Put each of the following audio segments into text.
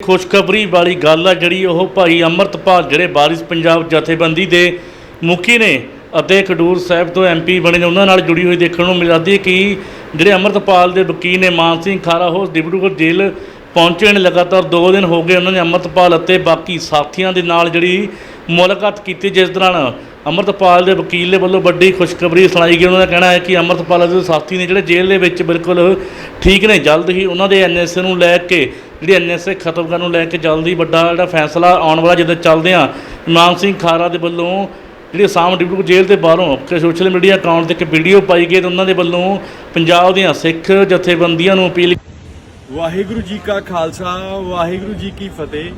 ਖੁਸ਼ਖਬਰੀ ਵਾਲੀ ਗੱਲ ਆ ਜਿਹੜੀ ਉਹ ਭਾਈ ਅਮਰਤਪਾਲ ਜਿਹੜੇ ਬਾਰਿਸ਼ ਪੰਜਾਬ ਜਥੇਬੰਦੀ ਦੇ ਮੁਖੀ ਨੇ ਅਤੇ ਖਡੂਰ ਸਾਹਿਬ ਤੋਂ ਐਮਪੀ ਬਣੇ ਨੇ, ਉਹਨਾਂ ਨਾਲ ਜੁੜੀ ਹੋਈ ਦੇਖਣ ਨੂੰ ਮਿਲ ਜਾਂਦੀ ਹੈ ਕਿ ਜਿਹੜੇ ਅਮਰਤਪਾਲ ਦੇ ਵਕੀਲ ਨੇ ਮਾਨ ਸਿੰਘ ਖਾਰਾ, ਉਹ ਡਿਬਰੂਗੜ੍ਹ ਜੇਲ੍ਹ ਪਹੁੰਚੇ ਨੇ, ਲਗਾਤਾਰ 2 ਦਿਨ ਹੋ ਗਏ ਉਹਨਾਂ ਨੇ ਅਮਰਤਪਾਲ ਅਤੇ ਬਾਕੀ ਸਾਥੀਆਂ ਦੇ ਨਾਲ ਜਿਹੜੀ ਮੁਲਾਕਾਤ ਕੀਤੀ, ਜਿਸ ਦੌਰਾਨ ਅਮਰਤਪਾਲ ਦੇ ਵਕੀਲ ਦੇ ਵੱਲੋਂ ਵੱਡੀ ਖੁਸ਼ਖਬਰੀ ਸੁਣਾਈ ਗਈ। ਉਹਨਾਂ ਦਾ ਕਹਿਣਾ ਹੈ ਕਿ ਅਮਰਤਪਾਲ ਦੇ ਸਾਥੀ ਨੇ ਜਿਹੜੇ ਜੇਲ੍ਹ ਦੇ ਵਿੱਚ ਬਿਲਕੁਲ ਠੀਕ ਨੇ, ਜਲਦ ਹੀ ਉਹਨਾਂ ਦੇ ਐਨਐਸਏ ਨੂੰ ਲੈ ਕੇ, ਜਿਹੜੀ ਐਨਐਸਏ ਖਤਮ ਕਰਨ ਨੂੰ ਲੈ ਕੇ ਜਲਦ ਹੀ ਵੱਡਾ ਜਿਹੜਾ ਫੈਸਲਾ ਆਉਣ ਵਾਲਾ ਜਦੋਂ ਚੱਲਦੇ ਆ ਇਮਾਨ ਸਿੰਘ ਖਾਰਾ ਦੇ ਵੱਲੋਂ ਜਿਹੜੀ ਅਸਾਮ ਡਿਪਟੀ ਜੇਲ੍ਹ ਦੇ ਬਾਹਰੋਂ ਕਿ ਸੋਸ਼ਲ ਮੀਡੀਆ ਅਕਾਊਂਟ ਤੇ ਇੱਕ ਵੀਡੀਓ ਪਾਈ ਗਈ ਤੇ ਉਹਨਾਂ ਦੇ ਵੱਲੋਂ ਪੰਜਾਬ ਦੀਆਂ ਸਿੱਖ ਜਥੇਬੰਦੀਆਂ ਨੂੰ ਅਪੀਲ ਵਾਹਿਗੁਰੂ ਜੀ ਕਾ ਖਾਲਸਾ, ਵਾਹਿਗੁਰੂ ਜੀ ਕੀ ਫਤਿਹ।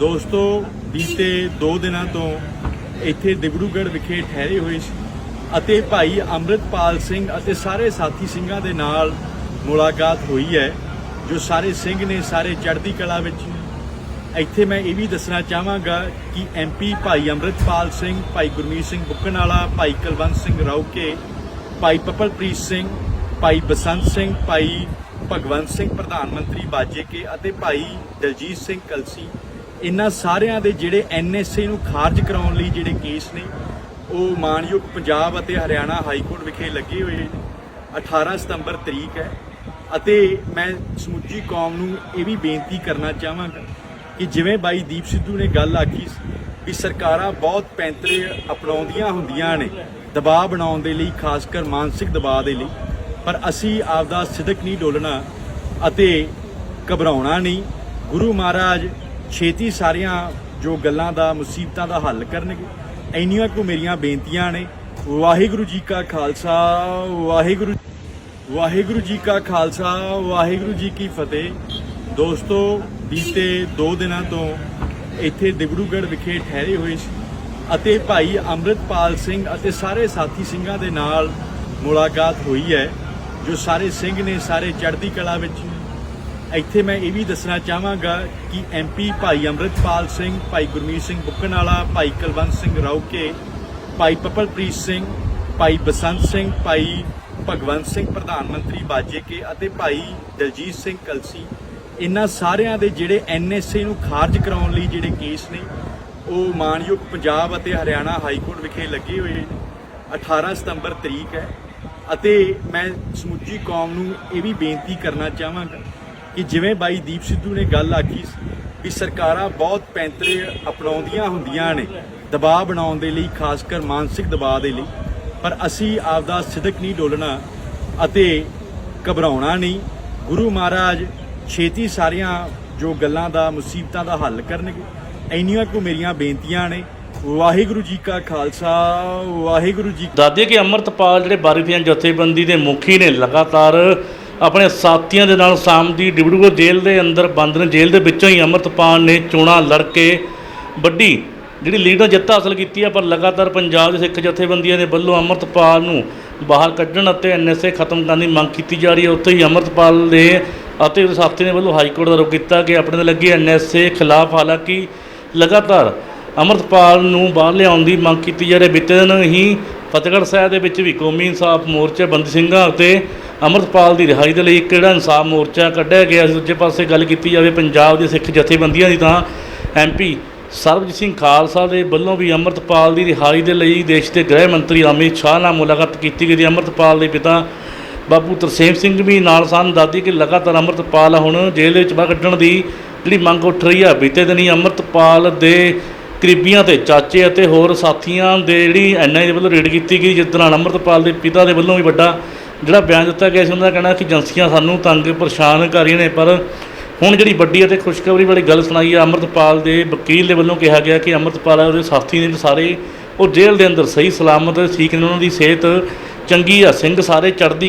ਦੋਸਤੋ, ਬੀਤੇ 2 ਦਿਨਾਂ ਤੋਂ ਇੱਥੇ ਦਿਬੜੂਗੜ੍ਹ ਵਿਖੇ ਠਹਿਰੇ ਹੋਏ ਸੀ ਅਤੇ ਭਾਈ ਅੰਮ੍ਰਿਤਪਾਲ ਸਿੰਘ ਅਤੇ ਸਾਰੇ ਸਾਥੀ ਸਿੰਘਾਂ ਦੇ ਨਾਲ ਮੁਲਾਕਾਤ ਹੋਈ ਹੈ, ਜੋ ਸਾਰੇ ਸਿੰਘ ਨੇ ਸਾਰੇ ਚੜ੍ਹਦੀ ਕਲਾ ਵਿੱਚ। ਇੱਥੇ ਮੈਂ ਇਹ ਵੀ ਦੱਸਣਾ ਚਾਹਾਂਗਾ ਕਿ ਐਮਪੀ ਭਾਈ ਅੰਮ੍ਰਿਤਪਾਲ ਸਿੰਘ, ਭਾਈ ਗੁਰਮੀਤ ਸਿੰਘ ਬੁੱਕਣ ਵਾਲਾ ਭਾਈ ਕੁਲਵੰਤ ਸਿੰਘ ਰੌਕੇ, ਭਾਈ ਪਪਲਪ੍ਰੀਤ ਸਿੰਘ, ਭਾਈ ਬਸੰਤ ਸਿੰਘ, ਭਾਈ ਭਗਵੰਤ ਸਿੰਘ, ਪ੍ਰਧਾਨ ਮੰਤਰੀ ਬਾਜੇ ਕੇ ਅਤੇ ਭਾਈ ਦਲਜੀਤ ਸਿੰਘ ਕਲਸੀ ਇਹਨਾਂ ਸਾਰਿਆਂ ਦੇ ਜਿਹੜੇ ਐਨਐਸਏ ਨੂੰ ਖਾਰਜ ਕਰਾਉਣ ਲਈ ਜਿਹੜੇ ਕੇਸ ਨੇ, ਉਹ ਮਾਨਯੋਗ ਪੰਜਾਬ ਅਤੇ ਹਰਿਆਣਾ ਹਾਈ ਕੋਰਟ ਵਿਖੇ ਲੱਗੇ ਹੋਏ ਨੇ। 18 ਸਤੰਬਰ ਤਰੀਕ ਹੈ ਅਤੇ ਮੈਂ ਸਮੁੱਚੀ ਕੌਮ ਨੂੰ ਇਹ ਵੀ ਬੇਨਤੀ ਕਰਨਾ ਚਾਹਾਂਗਾ ਕਿ ਜਿਵੇਂ ਬਾਈ ਦੀਪ ਸਿੱਧੂ ਨੇ ਗੱਲ ਆਖੀ ਸੀ ਵੀ ਸਰਕਾਰਾਂ ਬਹੁਤ ਪੈਂਤਰੇ ਅਪਣਾਉਂਦੀਆਂ ਹੁੰਦੀਆਂ ਨੇ, ਦਬਾਅ ਬਣਾਉਣ ਦੇ ਲਈ ਖਾਸ ਕਰ ਮਾਨਸਿਕ ਦਬਾਅ ਦੇ ਲਈ, ਪਰ ਅਸੀਂ ਆਪਦਾ ਸਿਦਕ ਨਹੀਂ ਡੋਲਣਾ ਅਤੇ ਘਬਰਾਉਣਾ ਨਹੀਂ। ਗੁਰੂ ਮਹਾਰਾਜ ਛੇਤੀ ਸਾਰੀਆਂ ਜੋ ਗੱਲਾਂ ਦਾ, ਮੁਸੀਬਤਾਂ ਦਾ ਹੱਲ ਕਰਨਗੇ। ਇੰਨੀਆਂ ਕੁ ਮੇਰੀਆਂ ਬੇਨਤੀਆਂ ਨੇ। ਵਾਹਿਗੁਰੂ ਜੀ ਕਾ ਖਾਲਸਾ, ਵਾਹਿਗੁਰੂ ਵਾਹਿਗੁਰੂ ਜੀ ਕਾ ਖਾਲਸਾ, ਵਾਹਿਗੁਰੂ ਜੀ ਕੀ ਫਤਿਹ। ਦੋਸਤੋ, ਬੀਤੇ 2 ਦਿਨਾਂ ਤੋਂ ਇੱਥੇ ਦਿਬੜੂਗੜ੍ਹ ਵਿਖੇ ਠਹਿਰੇ ਹੋਏ ਸੀ ਅਤੇ ਭਾਈ ਅੰਮ੍ਰਿਤਪਾਲ ਸਿੰਘ ਅਤੇ ਸਾਰੇ ਸਾਥੀ ਸਿੰਘਾਂ ਦੇ ਨਾਲ ਮੁਲਾਕਾਤ ਹੋਈ ਹੈ, ਜੋ ਸਾਰੇ ਸਿੰਘ ਨੇ ਸਾਰੇ ਚੜ੍ਹਦੀ ਕਲਾ ਵਿੱਚ ਇੱਥੇ ਮੈਂ ਇਹ ਵੀ ਦੱਸਣਾ ਚਾਹਾਂਗਾ ਕਿ ਐਮਪੀ ਭਾਈ ਅੰਮ੍ਰਿਤਪਾਲ ਸਿੰਘ, ਭਾਈ ਗੁਰਮੀਤ ਸਿੰਘ ਬੁੱਕਣਵਾਲਾ, ਭਾਈ ਕੁਲਵੰਤ ਸਿੰਘ ਰੌਕੇ ਭਾਈ ਪਪਲਪ੍ਰੀਤ ਸਿੰਘ, ਭਾਈ ਬਸੰਤ ਸਿੰਘ, ਭਾਈ ਭਗਵੰਤ ਸਿੰਘ, ਪ੍ਰਧਾਨ ਮੰਤਰੀ ਬਾਜੇਕੇ ਅਤੇ ਭਾਈ ਦਲਜੀਤ ਸਿੰਘ ਕਲਸੀ। ਇਹਨਾਂ ਸਾਰਿਆਂ ਦੇ ਜਿਹੜੇ ਐਨਐਸਏ ਨੂੰ ਖਾਰਜ ਕਰਾਉਣ ਲਈ ਜਿਹੜੇ ਕੇਸ ਨੇ, ਉਹ ਮਾਨਯੋਗ ਪੰਜਾਬ ਅਤੇ ਹਰਿਆਣਾ ਹਾਈ ਕੋਰਟ ਵਿਖੇ ਲੱਗੇ ਹੋਏ ਨੇ। 18 ਸਤੰਬਰ ਤਰੀਕ ਹੈ ਅਤੇ ਮੈਂ ਸਮੁੱਚੀ ਕੌਮ ਨੂੰ ਇਹ ਵੀ ਬੇਨਤੀ ਕਰਨਾ ਚਾਹਾਂਗਾ ਕਿ ਜਿਵੇਂ ਬਾਈ ਦੀਪ ਸਿੱਧੂ ਨੇ ਗੱਲ ਆਖੀ ਸੀ ਵੀ ਸਰਕਾਰਾਂ ਬਹੁਤ ਪੈਂਤਰੇ ਅਪਣਾਉਂਦੀਆਂ ਹੁੰਦੀਆਂ ਨੇ, ਦਬਾਅ ਬਣਾਉਣ ਦੇ ਲਈ ਖਾਸ ਕਰ ਮਾਨਸਿਕ ਦਬਾਅ ਦੇ ਲਈ, ਪਰ ਅਸੀਂ ਆਪਦਾ ਸਿਦਕ ਨਹੀਂ ਡੋਲਣਾ ਅਤੇ ਘਬਰਾਉਣਾ ਨਹੀਂ। ਗੁਰੂ ਮਹਾਰਾਜ ਛੇਤੀ ਸਾਰੀਆਂ ਜੋ ਗੱਲਾਂ ਦਾ, ਮੁਸੀਬਤਾਂ ਦਾ ਹੱਲ ਕਰਨਗੇ। ਇੰਨੀਆਂ ਕੁ ਮੇਰੀਆਂ ਬੇਨਤੀਆਂ ਨੇ। ਵਾਹਿਗੁਰੂ ਜੀ ਕਾ ਖਾਲਸਾ, ਵਾਹਿਗੁਰੂ ਜੀ ਦੱਸਦੇ ਕਿ ਅਮਰਤਪਾਲ ਜਿਹੜੇ ਵਾਰਿਸ ਦੀਆਂ ਜਥੇਬੰਦੀ ਦੇ ਮੁਖੀ ਨੇ, ਲਗਾਤਾਰ ਆਪਣੇ ਸਾਥੀਆਂ ਦੇ ਨਾਲ ਸ਼ਾਮ ਦੀ ਡਿਬੜੂਗੜ੍ਹ ਜੇਲ੍ਹ ਦੇ ਅੰਦਰ ਬੰਦ ਨੇ ਜੇਲ੍ਹ ਦੇ ਵਿੱਚੋਂ ਹੀ ਅਮਰਤਪਾਲ ਨੇ ਚੋਣਾਂ ਲੜ ਕੇ ਵੱਡੀ ਜਿਹੜੀ ਲੀਡਰ ਜਿੱਤ ਹਾਸਲ ਕੀਤੀ ਹੈ ਪਰ ਲਗਾਤਾਰ ਪੰਜਾਬ ਦੇ ਸਿੱਖ ਜਥੇਬੰਦੀਆਂ ਦੇ ਵੱਲੋਂ ਅਮਰਤਪਾਲ ਨੂੰ ਬਾਹਰ ਕੱਢਣ ਅਤੇ ਐਨਐਸਏ ਖਤਮ ਕਰਨ ਦੀ ਮੰਗ ਕੀਤੀ ਜਾ ਰਹੀ ਹੈ। ਉੱਥੇ ਹੀ ਅਮਰਤਪਾਲ ਦੇ ਅਤੇ ਉਸ ਸਾਥੀ ਨੇ ਵੱਲੋਂ ਹਾਈ ਕੋਰਟ ਦਾ ਰੁਖ ਕੀਤਾ ਕਿ ਆਪਣੇ ਤੇ ਲੱਗੀ ਐਨਐਸਏ ਖਿਲਾਫ ਹਾਲਾਂਕਿ ਲਗਾਤਾਰ ਅਮਰਤਪਾਲ ਨੂੰ ਬਾਹਰ ਲਿਆਉਣ ਦੀ ਮੰਗ ਕੀਤੀ ਜਾ ਰਹੀ ਹੈ। ਬੀਤੇ ਦਿਨ ਹੀ ਫਤਿਹਗੜ੍ਹ ਸਾਹਿਬ ਦੇ ਵਿੱਚ ਵੀ ਕੌਮੀ ਇਨਸਾਫ ਮੋਰਚਾ, ਬੰਦੀ ਸਿੰਘਾਂ ਅਤੇ ਅਮਰਤਪਾਲ ਦੀ ਰਿਹਾਈ ਦੇ ਲਈ ਇੱਕ ਜਿਹੜਾ ਇਨਸਾਫ ਮੋਰਚਾ ਕੱਢਿਆ ਗਿਆ ਸੀ, ਦੂਜੇ ਪਾਸੇ ਗੱਲ ਕੀਤੀ ਜਾਵੇ ਪੰਜਾਬ ਦੇ ਸਿੱਖ ਜਥੇਬੰਦੀਆਂ ਦੀ ਤਾਂ ਐਮਪੀ ਸਰਬਜੀਤ ਸਿੰਘ ਖਾਲਸਾ ਦੇ ਵੱਲੋਂ ਵੀ ਅਮਰਤਪਾਲ ਦੀ ਰਿਹਾਈ ਦੇ ਲਈ ਦੇਸ਼ ਦੇ ਗ੍ਰਹਿ ਮੰਤਰੀ ਅਮਿਤ ਸ਼ਾਹ ਨਾਲ ਮੁਲਾਕਾਤ ਕੀਤੀ ਗਈ ਦੀ ਅਮਰਤਪਾਲ ਦੇ ਪਿਤਾ ਬਾਬੂ ਤਰਸੇਮ ਸਿੰਘ ਵੀ ਨਾਲ ਸਨ। ਦਾਦੀ ਕਿ ਲਗਾਤਾਰ ਅਮਰਤਪਾਲ ਹੁਣ ਜੇਲ੍ਹ ਵਿੱਚ ਬਾਹਰ ਕੱਢਣ ਦੀ ਜਿਹੜੀ ਮੰਗ ਉੱਠ ਰਹੀ ਆ, ਬੀਤੇ ਦਿਨੀ ਅਮਰਤਪਾਲ ਦੇ ਕਰੀਬੀਆਂ ਤੇ ਚਾਚੇ ਅਤੇ ਹੋਰ ਸਾਥੀਆਂ ਦੇ ਜਿਹੜੀ ਐਨਆਈ ਦੇ ਵੱਲੋਂ ਰੇਡ ਕੀਤੀ ਗਈ, ਜਿਸ ਦੌਰਾਨ ਅਮਰਤਪਾਲ ਦੇ ਪਿਤਾ ਦੇ ਵੱਲੋਂ ਵੀ ਵੱਡਾ ਜਿਹੜਾ ਬਿਆਨ ਦਿੱਤਾ ਗਿਆ ਸੀ, ਉਹਨਾਂ ਦਾ ਕਹਿਣਾ ਕਿ ਏਜੰਸੀਆਂ ਸਾਨੂੰ ਤੰਗ ਪਰੇਸ਼ਾਨ ਕਰ ਰਹੀਆਂ ਨੇ, ਪਰ ਹੁਣ ਜਿਹੜੀ ਵੱਡੀ ਅਤੇ ਖੁਸ਼ਖਬਰੀ ਵਾਲੀ ਗੱਲ ਸੁਣਾਈ ਹੈ, ਅਮਰਤਪਾਲ ਦੇ ਵਕੀਲ ਦੇ ਵੱਲੋਂ ਕਿਹਾ ਗਿਆ ਕਿ ਅਮਰਤਪਾਲ ਉਹਦੇ ਸਾਥੀ ਨੇ ਸਾਰੇ, ਉਹ ਜੇਲ੍ਹ ਦੇ ਅੰਦਰ ਸਹੀ ਸਲਾਮਤ, ਠੀਕ ਨੇ, ਉਹਨਾਂ ਦੀ ਸਿਹਤ ਚੰਗੀ ਆ, ਸਿੰਘ ਸਾਰੇ ਚੜ੍ਹਦੀ ਕਲਾ